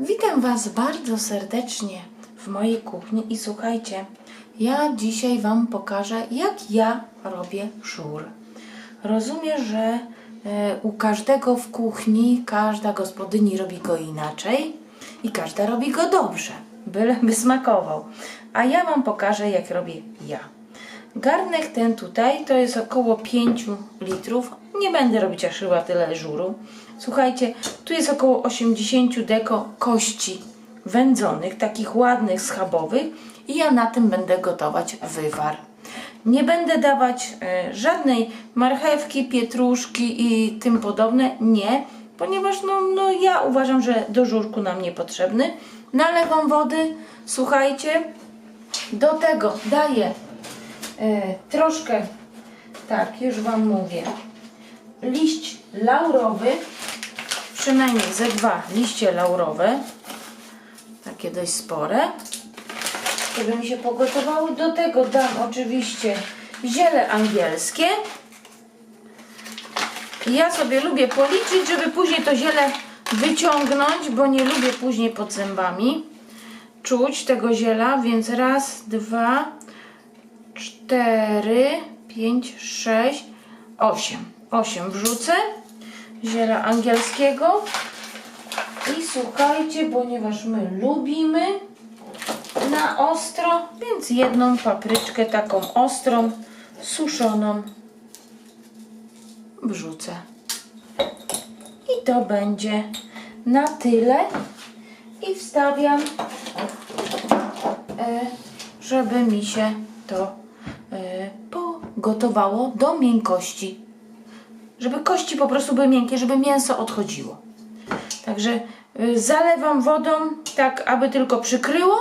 Witam Was bardzo serdecznie w mojej kuchni i słuchajcie, ja dzisiaj Wam pokażę, jak ja robię żur. Rozumiem, że e, u każdego w kuchni, każda gospodyni robi go inaczej i każda robi go dobrze, byleby smakował. A ja Wam pokażę, jak robię ja. Garnek ten tutaj to jest około 5 litrów. Nie będę robić aż chyba tyle żuru. Słuchajcie, tu jest około 80 deko kości wędzonych, takich ładnych, schabowych i ja na tym będę gotować wywar. Nie będę dawać e, żadnej marchewki, pietruszki i tym podobne, nie, ponieważ no, no ja uważam, że do żurku nam niepotrzebny. Nalewam wody, słuchajcie, do tego daję e, troszkę, tak, już Wam mówię, liść laurowy, przynajmniej ze dwa liście laurowe, takie dość spore, żeby mi się pogotowały. Do tego dam oczywiście ziele angielskie. Ja sobie lubię policzyć, żeby później to ziele wyciągnąć, bo nie lubię później pod zębami czuć tego ziela, więc raz, dwa, cztery, pięć, sześć, osiem. Osiem wrzucę ziela angielskiego i słuchajcie, ponieważ my lubimy na ostro, więc jedną papryczkę taką ostrą, suszoną wrzucę. I to będzie na tyle. I wstawiam, e, żeby mi się to e, pogotowało do miękkości. Żeby kości po prostu były miękkie, żeby mięso odchodziło. Także y, zalewam wodą, tak aby tylko przykryło.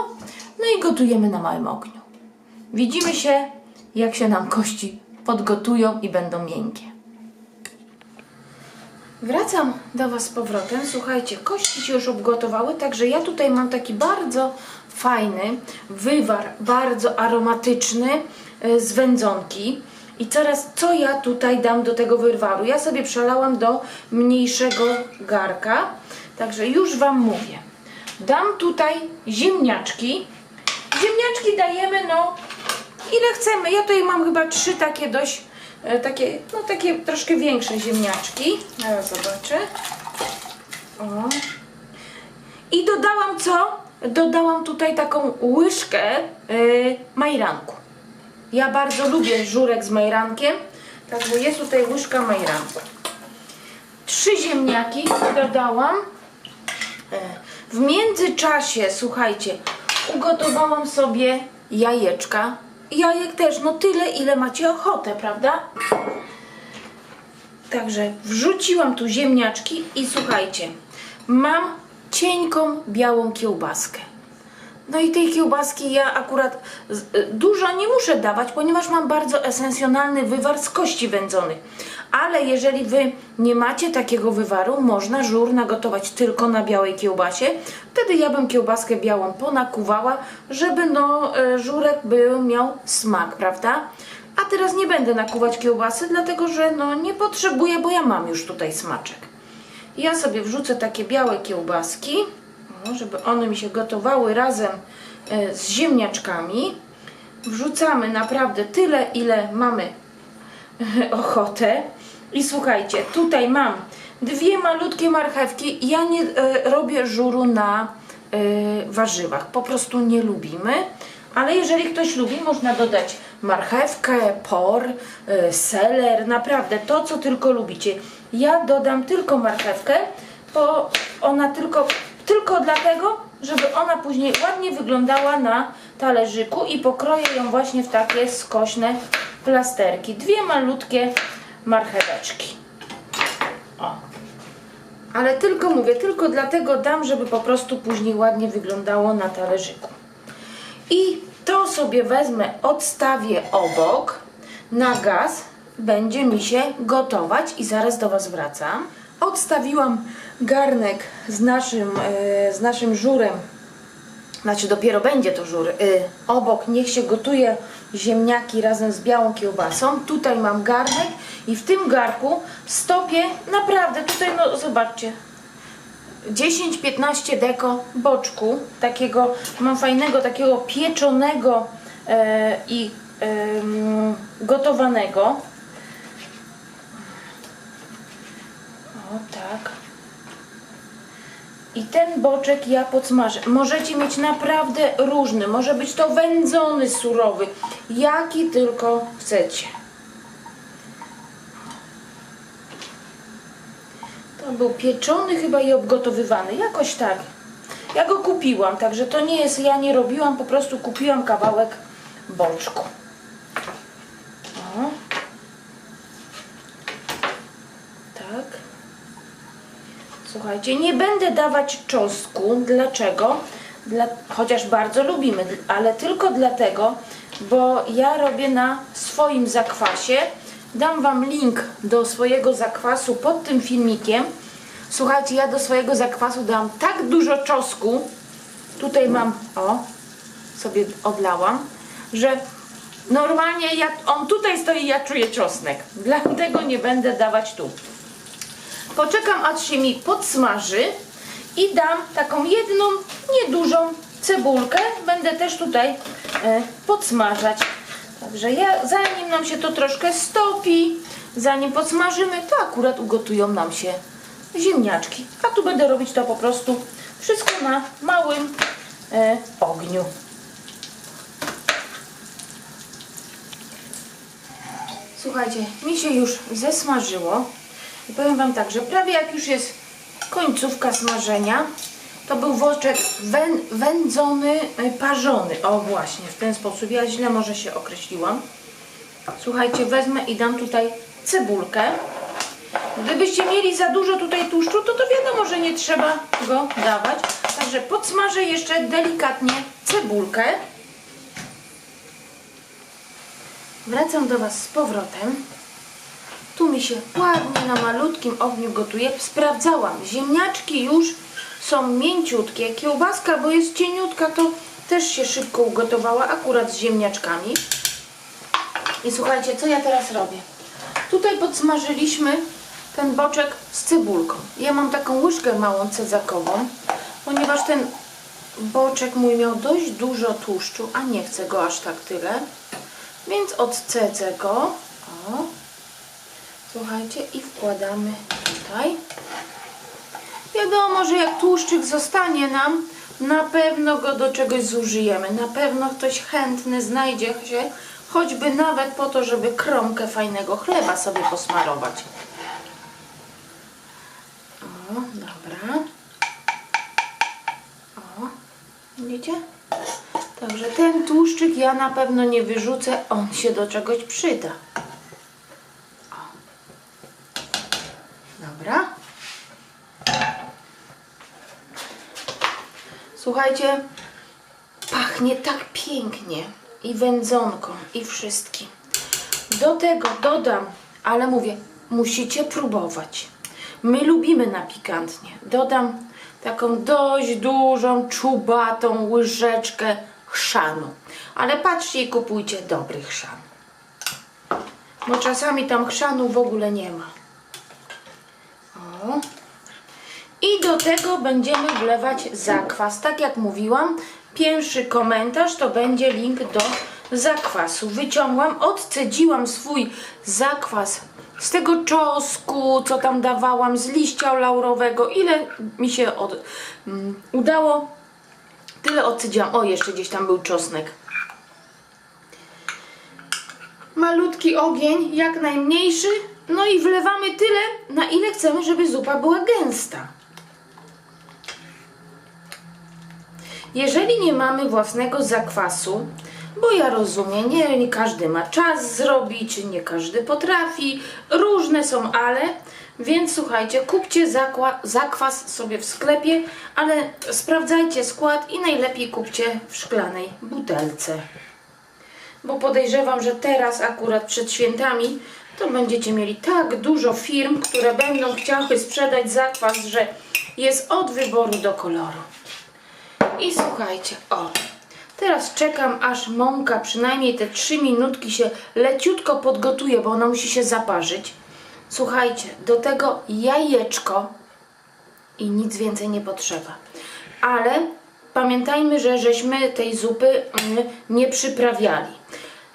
No i gotujemy na małym ogniu. Widzimy się, jak się nam kości podgotują i będą miękkie. Wracam do Was z powrotem. Słuchajcie, kości się już obgotowały, także ja tutaj mam taki bardzo fajny wywar, bardzo aromatyczny y, z wędzonki. I teraz, co ja tutaj dam do tego wywaru? Ja sobie przelałam do mniejszego garka, także już Wam mówię. Dam tutaj ziemniaczki. Ziemniaczki dajemy, no, ile chcemy. Ja tutaj mam chyba trzy takie dość, e, takie, no takie troszkę większe ziemniaczki. Zaraz zobaczę. O. I dodałam co? Dodałam tutaj taką łyżkę yy, majranku. Ja bardzo lubię żurek z majrankiem, także jest tutaj łyżka majranku. Trzy ziemniaki dodałam. E, W międzyczasie, słuchajcie, ugotowałam sobie jajeczka. Jajek też, no tyle, ile macie ochotę, prawda? Także wrzuciłam tu ziemniaczki i słuchajcie, mam cienką białą kiełbaskę. No i tej kiełbaski ja akurat y, dużo nie muszę dawać, ponieważ mam bardzo esencjonalny wywar z kości wędzonych. Ale jeżeli Wy nie macie takiego wywaru, można żur nagotować tylko na białej kiełbasie. Wtedy ja bym kiełbaskę białą ponakuwała, żeby no y, żurek był, miał smak, prawda? A teraz nie będę nakuwać kiełbasy, dlatego że no nie potrzebuję, bo ja mam już tutaj smaczek. Ja sobie wrzucę takie białe kiełbaski, żeby one mi się gotowały razem e, z ziemniaczkami. Wrzucamy naprawdę tyle, ile mamy ochotę. I słuchajcie, tutaj mam dwie malutkie marchewki. Ja nie e, robię żuru na e, warzywach, po prostu nie lubimy. Ale jeżeli ktoś lubi, można dodać marchewkę, por, e, seler, naprawdę to, co tylko lubicie. Ja dodam tylko marchewkę, bo ona tylko, tylko dlatego, żeby ona później ładnie wyglądała na talerzyku i pokroję ją właśnie w takie skośne plasterki. Dwie malutkie marcheweczki. O. Ale tylko mówię, tylko dlatego dam, żeby po prostu później ładnie wyglądało na talerzyku. I to sobie wezmę, odstawię obok na gaz. Będzie mi się gotować i zaraz do Was wracam. Odstawiłam garnek z naszym, e, z naszym żurem znaczy dopiero będzie to żur. Y, obok niech się gotuje ziemniaki razem z białą kiełbasą. Tutaj mam garnek i w tym garku stopię naprawdę, tutaj no zobaczcie, 10-15 deko boczku, takiego, mam fajnego, takiego pieczonego e, i gotowanego. O tak. I ten boczek ja podsmażę. Możecie mieć naprawdę różny. Może być to wędzony, surowy. Jaki tylko chcecie. To był pieczony chyba i obgotowywany. Jakoś tak. Ja go kupiłam, także to nie jest, ja nie robiłam, po prostu kupiłam kawałek boczku. O. Tak. Słuchajcie, nie będę dawać czosnku. Dlaczego? Dla, chociaż bardzo lubimy, ale tylko dlatego, bo ja robię na swoim zakwasie. Dam Wam link do swojego zakwasu pod tym filmikiem. Słuchajcie, ja do swojego zakwasu dam tak dużo czosnku. Tutaj mam, o, sobie odlałam, że normalnie jak on tutaj stoi, ja czuję czosnek. Dlatego nie będę dawać tu. Poczekam, aż się mi podsmaży i dam taką jedną, niedużą cebulkę. Będę też tutaj e, podsmażać. Także ja, zanim nam się to troszkę stopi, zanim podsmażymy, to akurat ugotują nam się ziemniaczki. A tu będę robić to po prostu wszystko na małym e, ogniu. Słuchajcie, mi się już zesmażyło. I powiem Wam tak, że prawie jak już jest końcówka smażenia, to był woczek wę, wędzony, y, parzony. O właśnie, w ten sposób. Ja źle może się określiłam. Słuchajcie, wezmę i dam tutaj cebulkę. Gdybyście mieli za dużo tutaj tłuszczu, to to wiadomo, że nie trzeba go dawać. Także podsmażę jeszcze delikatnie cebulkę. Wracam do Was z powrotem. Tu mi się ładnie na malutkim ogniu gotuje. Sprawdzałam. Ziemniaczki już są mięciutkie. Kiełbaska, bo jest cieniutka, to też się szybko ugotowała, akurat z ziemniaczkami. I słuchajcie, co ja teraz robię? Tutaj podsmażyliśmy ten boczek z cebulką. Ja mam taką łyżkę małą cezakową, ponieważ ten boczek mój miał dość dużo tłuszczu, a nie chcę go aż tak tyle. Więc odcedzę go. O. Słuchajcie, i wkładamy tutaj. Wiadomo, że jak tłuszczyk zostanie nam, na pewno go do czegoś zużyjemy. Na pewno ktoś chętny znajdzie się, choćby nawet po to, żeby kromkę fajnego chleba sobie posmarować. O, dobra. O, widzicie? Także ten tłuszczyk ja na pewno nie wyrzucę, on się do czegoś przyda. Dobra. Słuchajcie, pachnie tak pięknie i wędzonką i wszystkim. Do tego dodam, ale mówię, musicie próbować. My lubimy na pikantnie. Dodam taką dość dużą, czubatą łyżeczkę chrzanu. Ale patrzcie i kupujcie dobry chrzan. Bo czasami tam chrzanu w ogóle nie ma. O. I do tego będziemy wlewać zakwas. Tak jak mówiłam, pierwszy komentarz to będzie link do zakwasu. Wyciągłam, odcedziłam swój zakwas z tego czosku, co tam dawałam, z liścia laurowego. Ile mi się od, um, udało, tyle odcedziłam. O, jeszcze gdzieś tam był czosnek. Malutki ogień, jak najmniejszy. No i wlewamy tyle, na ile chcemy, żeby zupa była gęsta. Jeżeli nie mamy własnego zakwasu, bo ja rozumiem, nie, nie każdy ma czas zrobić, nie każdy potrafi, różne są ale, więc słuchajcie, kupcie zakwas sobie w sklepie, ale sprawdzajcie skład i najlepiej kupcie w szklanej butelce. Bo podejrzewam, że teraz akurat przed świętami to będziecie mieli tak dużo firm, które będą chciały sprzedać zakwas, że jest od wyboru do koloru. I słuchajcie, o, teraz czekam aż mąka przynajmniej te 3 minutki się leciutko podgotuje, bo ona musi się zaparzyć. Słuchajcie, do tego jajeczko i nic więcej nie potrzeba. Ale pamiętajmy, że żeśmy tej zupy mm, nie przyprawiali.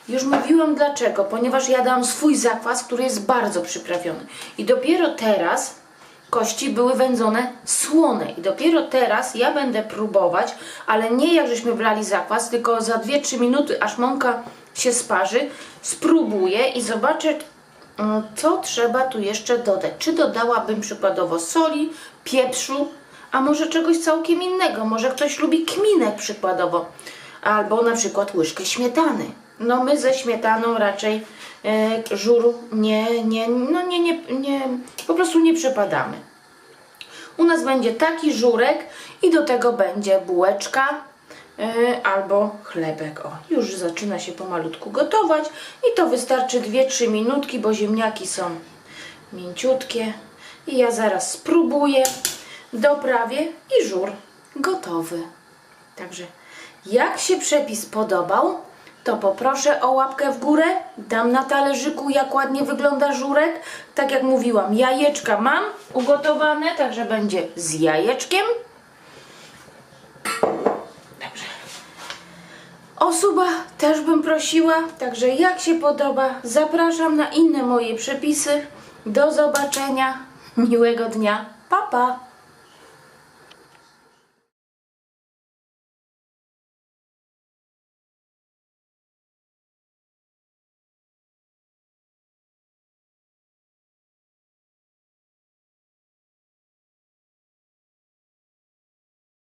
Już mówiłam dlaczego, ponieważ ja dałam swój zakwas, który jest bardzo przyprawiony. I dopiero teraz kości były wędzone słone. I dopiero teraz ja będę próbować, ale nie jak żeśmy wlali zakwas, tylko za 2-3 minuty, aż mąka się sparzy, spróbuję i zobaczę, mm, co trzeba tu jeszcze dodać. Czy dodałabym przykładowo soli, pieprzu, a może czegoś całkiem innego. Może ktoś lubi kminek przykładowo, albo na przykład łyżkę śmietany. No my ze śmietaną raczej e, żur nie, nie, no nie, nie, nie, po prostu nie przepadamy. U nas będzie taki żurek i do tego będzie bułeczka e, albo chlebek. O, już zaczyna się pomalutku gotować i to wystarczy 2-3 minutki, bo ziemniaki są mięciutkie. I ja zaraz spróbuję, doprawię i żur gotowy. Także jak się przepis podobał, to poproszę o łapkę w górę. Dam na talerzyku, jak ładnie wygląda żurek. Tak jak mówiłam, jajeczka mam ugotowane, także będzie z jajeczkiem. Dobrze. O suba też bym prosiła, także jak się podoba, zapraszam na inne moje przepisy. Do zobaczenia, miłego dnia, pa pa!